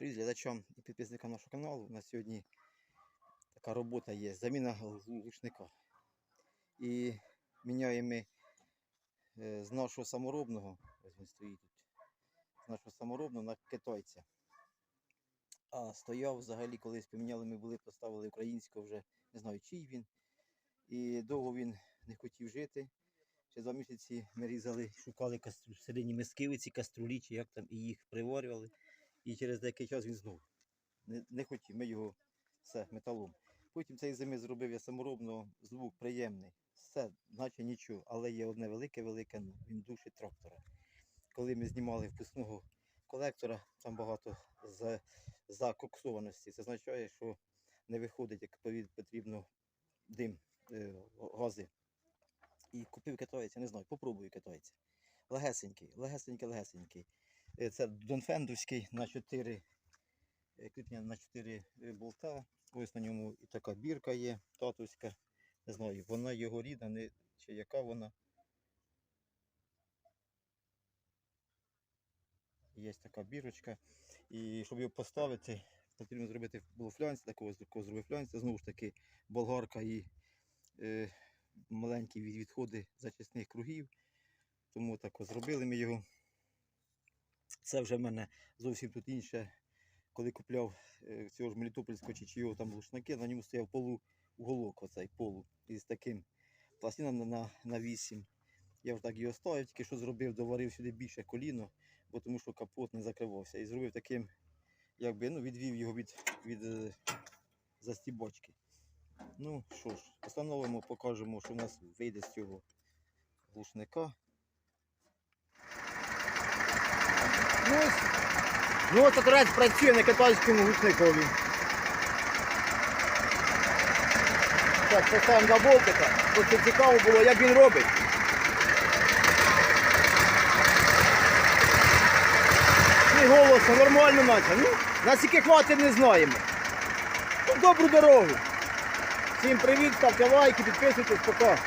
Привіт глядачам і підписникам нашого каналу. У нас сьогодні така робота є. Заміна глушника. І міняємо ми е, з нашого саморобного, ось він стоїть тут, з нашого саморобного на китайця. А стояв взагалі, колись поміняли, ми були, поставили українського вже, не знаю чий він. І довго він не хотів жити. Ще два місяці ми різали, шукали кастру, середні миски, каструлі, чи як там, і їх приварювали. І через деякий час він знов не, не хотів, ми його все металом. Потім цей зими зробив я саморобно, звук приємний. Все, наче нічого, але є одне велике-велике ну, він душить трактора. Коли ми знімали впускного колектора, там багато закоксованості. Це означає, що не виходить, як потрібно дим, е, гази. І купив китаєць, я не знаю, попробую китайця. Легесенький, легесенький, легесенький. Е, Це Донфендовський на 4 е, кріплення на 4 е, болта. Ось на ньому і така бірка є, татовська. Не знаю, вона його рідна, не, чи яка вона. Є така бірочка. І щоб його поставити, потрібно зробити було флянці, такого, такого зробив флянці. Знову ж таки, болгарка і е, маленькі відходи зачисних кругів. Тому так зробили ми його. Це вже в мене зовсім тут інше. Коли купляв е, цього ж Мелітопольського чи чийого там глушники, на ньому стояв полу уголок, оцей полу із таким пластином на, на, на 8. Я вже так його ставив, тільки що зробив, доварив сюди більше коліно, бо тому що капот не закривався. І зробив таким, якби ну, відвів його від, від е, застібочки. Ну що ж, встановимо, покажемо, що в нас вийде з цього глушника. Ну, ось, ну ось тракторець працює на китайському глушникові. Так, поставимо два болтика. Просто цікаво було, як він робить. І голосно, нормально наче. Ну, наскільки хватить, не знаємо. Ну, добру дорогу. Всім привіт, ставте лайки, підписуйтесь, пока.